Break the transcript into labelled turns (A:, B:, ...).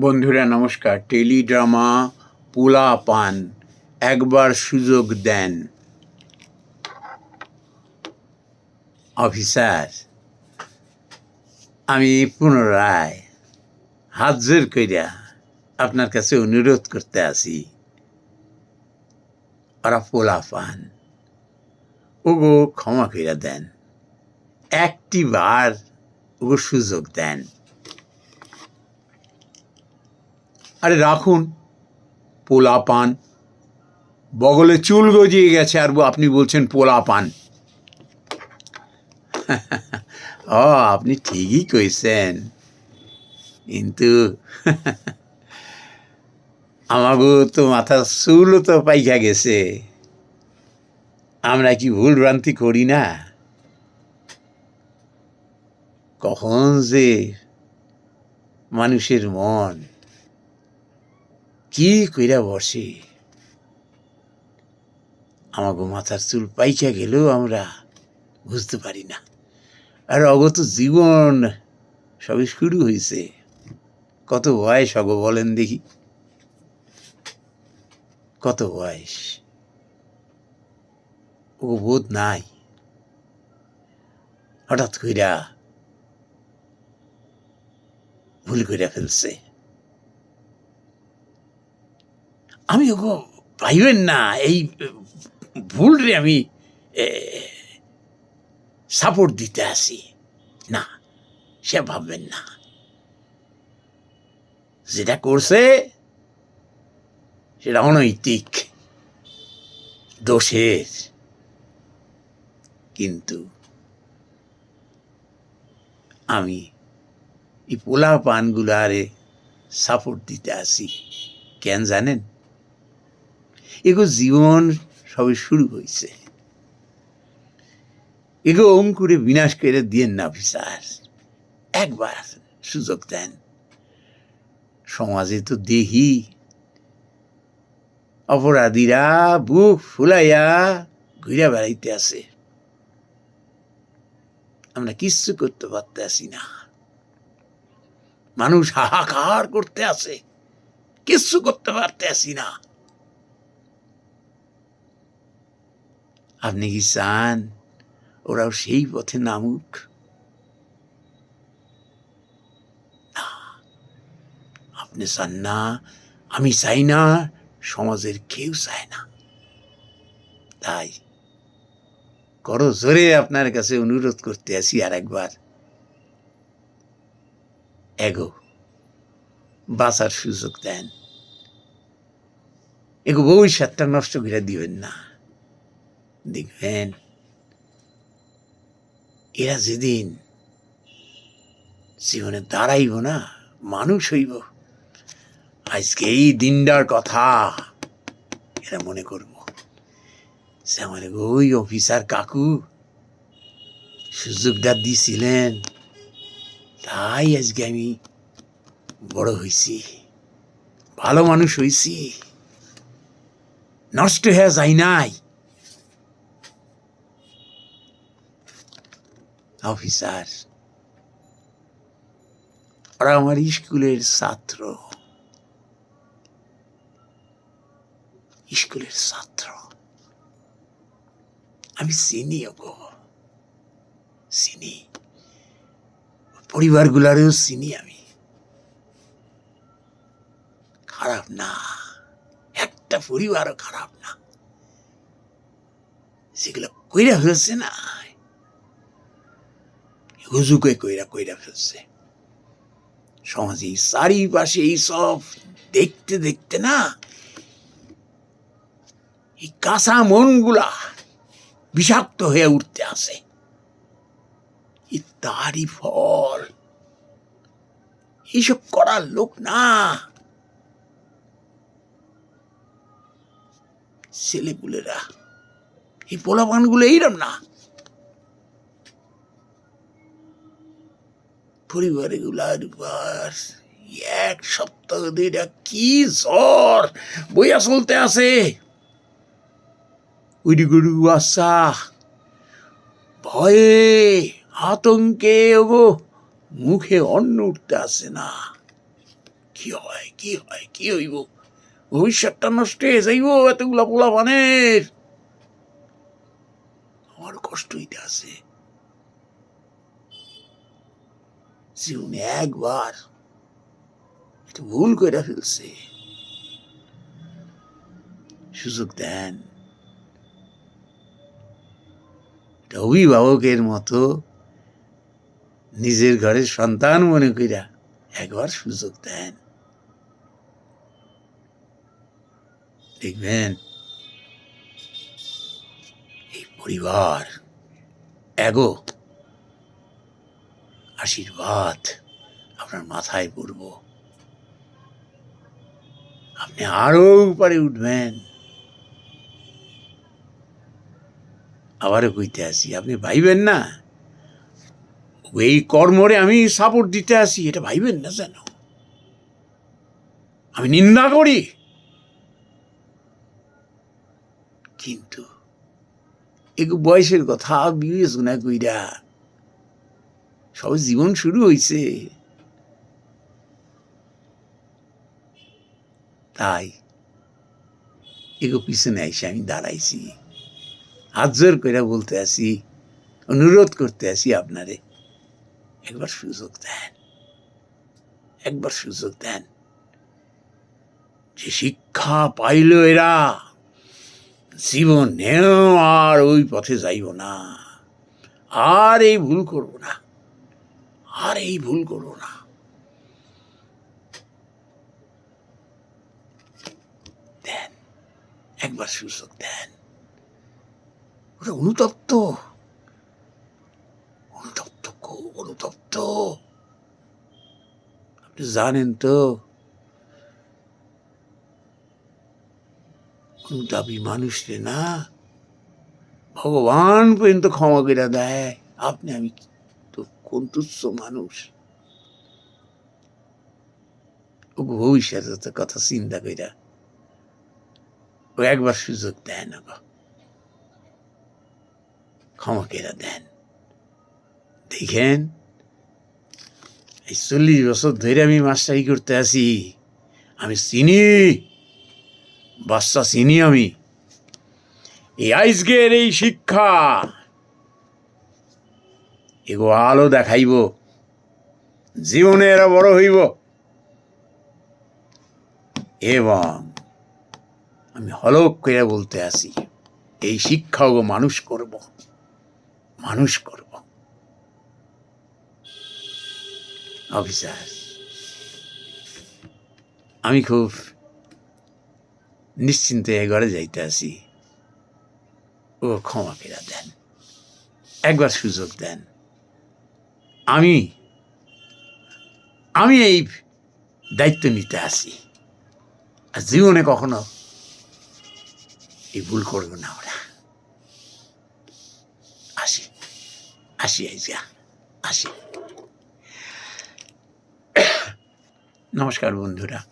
A: বন্ধুরা, নমস্কার। টেলিড্রামা পোলা পান একবার সুযোগ দেন। অফিসার, আমি পুনরায় হাত জোর কইরা আপনার কাছে অনুরোধ করতে আসি। ওরা পোলা পান ওগো, ক্ষমা কইরা দেন। একটি বার ওগো সুযোগ দেন। আরে রাখুন। পোলা পান বগলে চুল গজিয়ে গেছে আর আপনি বলছেন পোলা পান ও আপনি ঠিকই কইছেন। কিন্তু আমাগো তো মাথা চুলও তো পাইকা গেছে। আমরা কি ভুল ভ্রান্তি করি না? কখন যে মানুষের মন কি কইরা বসে? আমাকে মাথার চুল পাইকা গেলেও আমরা বুঝতে পারি না। আর অগত জীবন সবই শুরু হয়েছে কত বয়স অগ বলেন দেখি। কত বয়স? ও বোধ নাই। হঠাৎ কইরা ভুল কইরা ফেলছে। আমি ওগো, পাইবেন না। এই ভুল রে আমি সাপোর্ট দিতে আসি। না, সে ভাববেন না। যেটা করছে, সেটা অনৈতিক, দোষের। কিন্তু আমি এই পোলা পানগুলো আরে সাপোর্ট দিতে আসি। কেন জানেন? এগো জীবন সবে শুরু হয়েছে এগো অঙ্কুরে বিনাশ করে দিয়েন না অফিসার। একবার সুযোগ দেন। সমাজে তো দেহি। অপরাধীরা বুক ফুলাইয়া ঘুরে বেড়াইতে আছে। আমরা কিচ্ছু করতে পারতেছি না। মানুষ হাহাকার করতে আছে। কিচ্ছু করতে পারতেছি না। আপনি কি চান? ওরাও সেই পথে নামুক। আপনি চান না, আমি চাই না, সমাজের কেউ চায় না। তাই করো জোরে আপনার কাছে অনুরোধ করতে আসি আর একবার এগো, বাঁচার সুযোগ দেন। এগো, ভবিষ্যৎটা নষ্ট করে দিবেন না। দেখবেন এরা যেদিন জীবনে দাঁড়াইব না, মানুষ হইব, আজকে এই দিনটার কথা এরা মনে করব। সে আমার ওই অফিসার কাকু সুযোগটা দিছিলেন, তাই আজকে আমি বড় হইছি, ভালো মানুষ হইছি। নষ্ট হয়ে যাই নাই। অফিসার। ওরা আমার স্কুলের ছাত্র। স্কুলের ছাত্র। আমি চিনি ওগো চিনি পরিবারগুলারেও চিনি আমি। খারাপ না। একটা পরিবারও খারাপ না। যেগুলো কইরা হয়েছে না। হুজুকে কইরা কইরা ফেলছে। সমাজে চারিপাশে এই সব দেখতে দেখতে না, এই কাঁচা মনগুলা বিষাক্ত হয়ে উঠতে আসে তারই ফল। এইসব করার লোক না। ছেলেপুলেরা, এই পোলাপানগুলো এইরম না। পরিবারগুলার উপর এক সপ্তাহ ধরে কি জ্বর? বইয়া চলতে আছে। উড়ি আসা ভয়ে, আতঙ্কে, ওগো, মুখে অন্ন উঠতে আসে না। কি হয় কি হয়, কি হইব? ভবিষ্যৎটা নষ্ট হয়ে যাইব এতগুলা পোলা মানের আমার কষ্ট হইতে আছে জীবনে একবার একটু ভুল করে ফেলছে। সুযোগ দেন। অভিভাবকের মতো নিজের ঘরের সন্তান মনে কইরা একবার সুযোগ দেন। দেখবেন, এই পরিবার এগো। আশীর্বাদ আপনার মাথায় পড়ব। আপনি আরও উপরে উঠবেন। আবারও কইতে আসি, আপনি ভাইবেন না? এই কর্মরে আমি সাপোর্ট দিতে আসি, এটা ভাইবেন না যেন? আমি নিন্দা করি। কিন্তু একটু বয়সের কথা বিবেচনা কইরা সব জীবন শুরু হইছে। তাই এগো পিছনে আইসে আমি দাঁড়াইছি। হাত জোর করে বলতে আসি অনুরোধ করতে আসি আপনারে, একবার সুযোগ দেন, একবার সুযোগ দেন। যে শিক্ষা পাইল এরা, জীবনেও আর ওই পথে যাইব না, আর এই ভুল করব না। আর এই ভুল করব না। দেন, একবার সুযোগ দেন। ওটা অনুতপ্ত। অনুতপ্ত অনুতপ্ত। আপনি জানেন তো, অনুতাপী মানুষরে না। ভগবান পর্যন্ত ক্ষমা করে দেয়। আপনি আমি তো মানুষ। ও ভবিষ্যতের কথা চিন্তা কইরা ও একবার সুযোগ দেয় না দেন। দেখেন, এই চল্লিশ বছর ধরে আমি মাস্টারি করতে আসি আমি চিনি, বাচ্চা চিনি আমি। এই আজকের এই শিক্ষা এগো আলো দেখাইব। জীবনে এরা বড় হইব। এবং আমি হলক করে বলতে আসি, এই শিক্ষা গো মানুষ করব মানুষ করব। অফিসার, আমি খুব নিশ্চিন্তে ঘরে যাইতে আসি। ও ক্ষমা ফেরা দেন, একবার সুযোগ দেন। আমি আমি এই দায়িত্ব নিতে আসি। আর জীবনে কখনো এই ভুল করব না ওরা আসি আসি আইজা, আসি। নমস্কার বন্ধুরা।